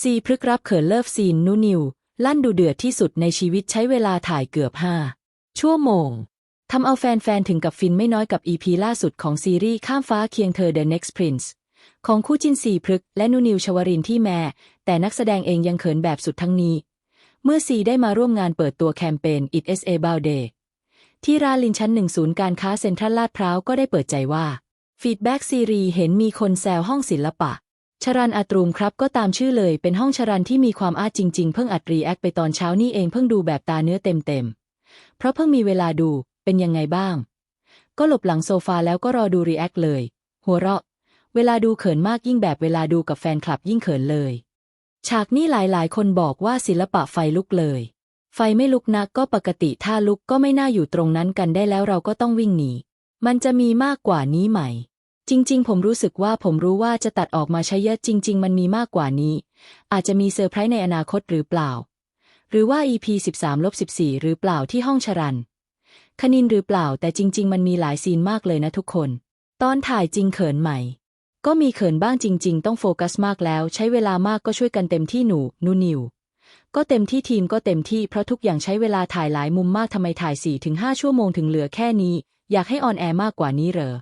ซีพฤกรับเขินเลิฟซีนนูนิว ลั่นดูเดือดที่สุดในชีวิตใช้เวลาถ่ายเกือบห้าชั่วโมงทำเอาแฟนๆ ถึงกับฟินไม่น้อยกับอีพีล่าสุดของซีรีส์ข้ามฟ้าเคียงเธอ The Next Prince ของคู่จินซีพฤกและนูนิวชวรินที่แม่ แต่นักแสดงเองยังเขินแบบสุดทั้งนี้ เมื่อซีได้มาร่วมงานเปิดตัวแคมเปญ It S A b o u Day ที่ร้านลินชั้นหนึ่งศูนย์การค้าเซ็นทรัลลาดพร้าวก็ได้เปิดใจว่าฟีดแบ็กซีรีเห็นมีคนแซวห้องศิลปะ ชรันอัตรูมครับก็ตามชื่อเลยเป็นห้องชรันที่มีความอาจจริง ๆ เพิ่งอัดรีแอคไปตอนเช้านี่เองเพิ่งดูแบบตาเนื้อเต็มๆ เพราะเพิ่งมีเวลาดูเป็นยังไงบ้าง ก็หลบหลังโซฟาแล้วก็รอดูรีแอคเลย หัวเราะ เวลาดูเขินมากยิ่งแบบเวลาดูกับแฟนคลับยิ่งเขินเลย ฉากนี้หลายๆ คนบอกว่าศิลปะไฟลุกเลย ไฟไม่ลุกนักก็ปกติถ้าลุกก็ไม่น่าอยู่ตรงนั้นกันได้แล้วเราก็ต้องวิ่งหนีมันจะมีมากกว่านี้ไหม จริง ๆ ผมรู้สึกว่าผมรู้ว่าจะตัดออกมาใช้เยอะจริง ๆ มันมีมากกว่านี้ อาจจะมีเซอร์ไพรส์ในอนาคตหรือเปล่า หรือว่า EP 13-14 หรือเปล่าที่ห้องชรันคณินหรือเปล่า แต่จริง ๆ มันมีหลายซีนมากเลยนะทุกคน ตอนถ่ายจริงเขินใหม่ ก็มีเขินบ้างจริง ๆ ต้องโฟกัสมากแล้ว ใช้เวลามากก็ช่วยกันเต็มที่หนูนูนิวก็เต็มที่ทีมก็เต็มที่เพราะทุกอย่างใช้เวลาถ่ายหลายมุมมากทำไมถ่าย4ถึง5ชั่วโมงถึงเหลือแค่นี้ อยากให้ออนแอร์มากกว่านี้เหรอ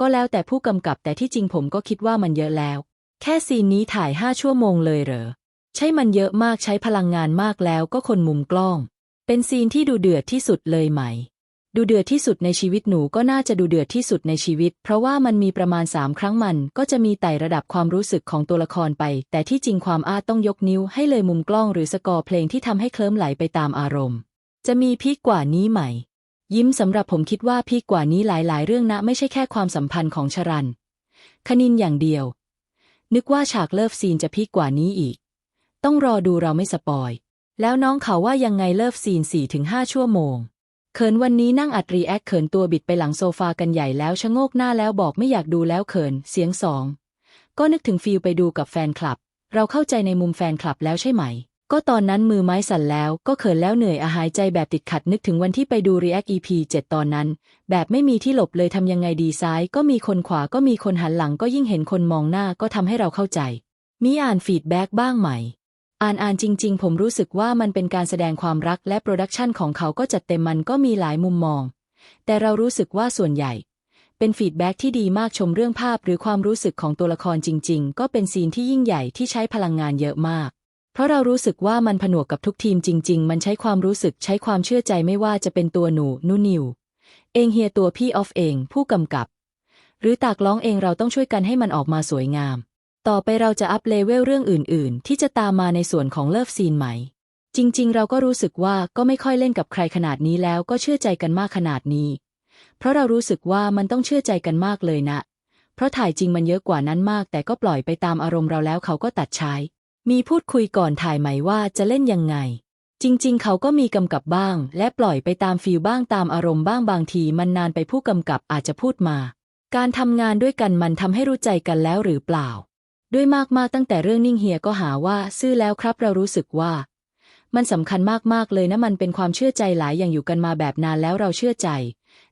ก็แล้วแต่ผู้กำกับแต่ที่จริงผมก็คิดว่ามันเยอะแล้ว แค่ซีนนี้ถ่าย5ชั่วโมงเลยเหรอ ใช่มันเยอะมากใช้พลังงานมากแล้วก็คนมุมกล้อง เป็นซีนที่ดูเดือดที่สุดเลยไหม ดูเดือดที่สุดในชีวิตหนูก็น่าจะดูเดือดที่สุดในชีวิต เพราะว่ามันมีประมาณสามครั้งมันก็จะมีไต่ระดับความรู้สึกของตัวละครไป แต่ที่จริงความอาจต้องยกนิ้วให้เลยมุมกล้องหรือสกอร์เพลงที่ทำให้เคลิ้มไหลไปตามอารมณ์ จะมีพีกกว่านี้ไหม ยิ้มสำหรับผมคิดว่าพีกกว่านี้หลายๆ เรื่องนะไม่ใช่แค่ความสัมพันธ์ของชรัน คณินอย่างเดียว นึกว่าฉากเลิฟซีนจะพีกกว่านี้อีก ต้องรอดูเราไม่สปอย แล้วน้องเขาว่ายังไงเลิฟซีน4-5ชั่วโมง เขินวันนี้นั่งอัดรีแอคเขินตัวบิดไปหลังโซฟากันใหญ่แล้วชะโงกหน้าแล้วบอกไม่อยากดูแล้วเขิน เสียงสอง ก็นึกถึงฟิลไปดูกับแฟนคลับ เราเข้าใจในมุมแฟนคลับแล้วใช่ไหม ก็ตอนนั้นมือไม้สั่นแล้วก็เขินแล้วเหนื่อยอาหายใจแบบติดขัดนึกถึงวันที่ไปดูรีแอค EP 7 ตอนนั้น แบบไม่มีที่หลบเลยทำยังไงดีซ้าย ก็มีคนขวาก็มีคนหันหลังก็ยิ่งเห็นคนมองหน้าก็ทำให้เราเข้าใจ มีอ่านฟีดแบ็กบ้างไหม อ่านอ่านจริง ๆ ผมรู้สึกว่ามันเป็นการแสดงความรักและโปรดักชันของเขาก็จัดเต็มมันก็มีหลายมุมมอง แต่เรารู้สึกว่าส่วนใหญ่ เป็นฟีดแบ็กที่ดีมากชมเรื่องภาพหรือความรู้สึกของตัวละครจริง ๆ ก็เป็นซีนที่ยิ่งใหญ่ที่ใช้พลังงานเยอะมาก เพราะเรารู้สึกว่ามันผนวกกับทุกทีมจริง ๆ มันใช้ความรู้สึกใช้ความเชื่อใจไม่ว่าจะเป็นตัวหนูนูนิว เองเฮียตัวพี่ออฟเอง ผู้กำกับ หรือตากล้องเองเราต้องช่วยกันให้มันออกมาสวยงาม ต่อไปเราจะอัพเลเวลเรื่องอื่น ๆ ที่จะตามมาในส่วนของเลิฟซีนไหม่ จริง ๆ เราก็รู้สึกว่าก็ไม่ค่อยเล่นกับใครขนาดนี้แล้วก็เชื่อใจกันมากขนาดนี้ เพราะเรารู้สึกว่ามันต้องเชื่อใจกันมากเลยนะ เพราะถ่ายจริงมันเยอะกว่านั้นมาก แต่ก็ปล่อยไปตามอารมณ์เราแล้วเขาก็ตัดใช้ มีพูดคุยก่อนถ่ายไหมว่าจะเล่นยังไง จริง ๆ เขาก็มีกำกับบ้าง และปล่อยไปตามฟีลบ้างตามอารมณ์บ้างบางทีมันนานไปผู้กำกับอาจจะพูดมา การทำงานด้วยกันมันทำให้รู้ใจกันแล้วหรือเปล่า ด้วยมากๆตั้งแต่เรื่องนิ่งเฮียก็หาว่าซื่อแล้วครับเรารู้สึกว่า มันสำคัญมากๆเลยนะมันเป็นความเชื่อใจหลายอย่างอยู่กันมาแบบนานแล้วเราเชื่อใจ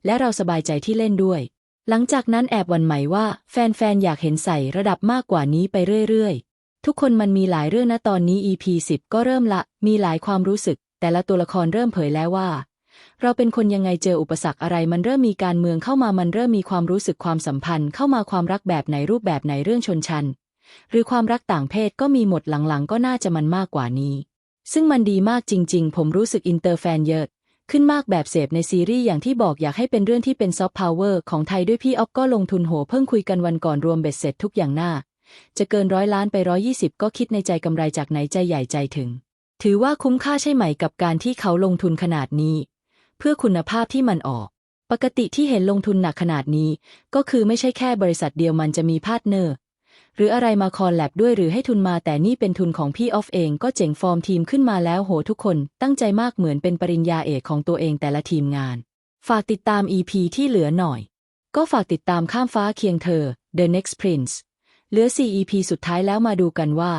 และเราสบายใจที่เล่นด้วย หลังจากนั้นแอบวันไหมว่า แฟนๆอยากเห็นใส่ระดับมากกว่านี้ไปเรื่อยๆ ทุกคนมันมีหลายเรื่องนะตอนนี้ EP 10ก็เริ่มละ มีหลายความรู้สึก แต่ละตัวละครเริ่มเผยแล้วว่า เราเป็นคนยังไงเจออุปสรรคอะไรมันเริ่มมีการเมืองเข้ามามันเริ่มมีความรู้สึกความสัมพันธ์ เข้ามาความรักแบบไหนรูปแบบไหนเรื่องชนชั้นหรือความรักต่างเพศก็มีหมดหลังๆ ก็น่าจะมันมากกว่านี้ ซึ่งมันดีมากจริง ๆ ผมรู้สึกอินเตอร์แฟนเยอะขึ้นมากแบบเสพในซีรีส์อย่างที่บอกอยากให้เป็นเรื่องที่เป็นซอฟต์พาวเวอร์ของไทยด้วยพี่อ๊อฟก็ลงทุนโหเพิ่งคุยกันวันก่อนรวมเบ็ดเสร็จทุกอย่างหน้า จะเกินร้อยล้านไปร้อยี่สิบก็คิดในใจกำไรจากไหนใจใหญ่ใจถึง ถือว่าคุ้มค่าใช่ไหมกับการที่เขาลงทุนขนาดนี้ เพื่อคุณภาพที่มันออก ปกติที่เห็นลงทุนหนักขนาดนี้ ก็คือไม่ใช่แค่บริษัทเดียวมันจะมีพาร์ทเนอร์ หรืออะไรมาคอลแลบด้วยหรือให้ทุนมาแต่นี่เป็นทุนของพี่ออฟเองก็เจ๋งฟอร์มทีมขึ้นมาแล้วโหทุกคนตั้งใจมากเหมือนเป็นปริญญาเอกของตัวเองแต่ละทีมงาน ฝากติดตาม EP ที่เหลือหน่อยก็ฝากติดตามข้ามฟ้าเคียงเธอ The Next Prince เหลือ 4 EP สุดท้ายแล้วมาดูกันว่า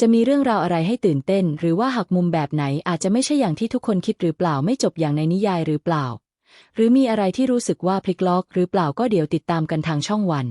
จะมีเรื่องราวอะไรให้ตื่นเต้น หรือว่าหักมุมแบบไหนอาจจะไม่ใช่อย่างที่ทุกคนคิดหรือเปล่าไม่จบอย่างในนิยายหรือเปล่า หรือมีอะไรที่รู้สึกว่าพลิกล็อก หรือเปล่าก็เดี๋ยวติดตามกันทางช่องวัน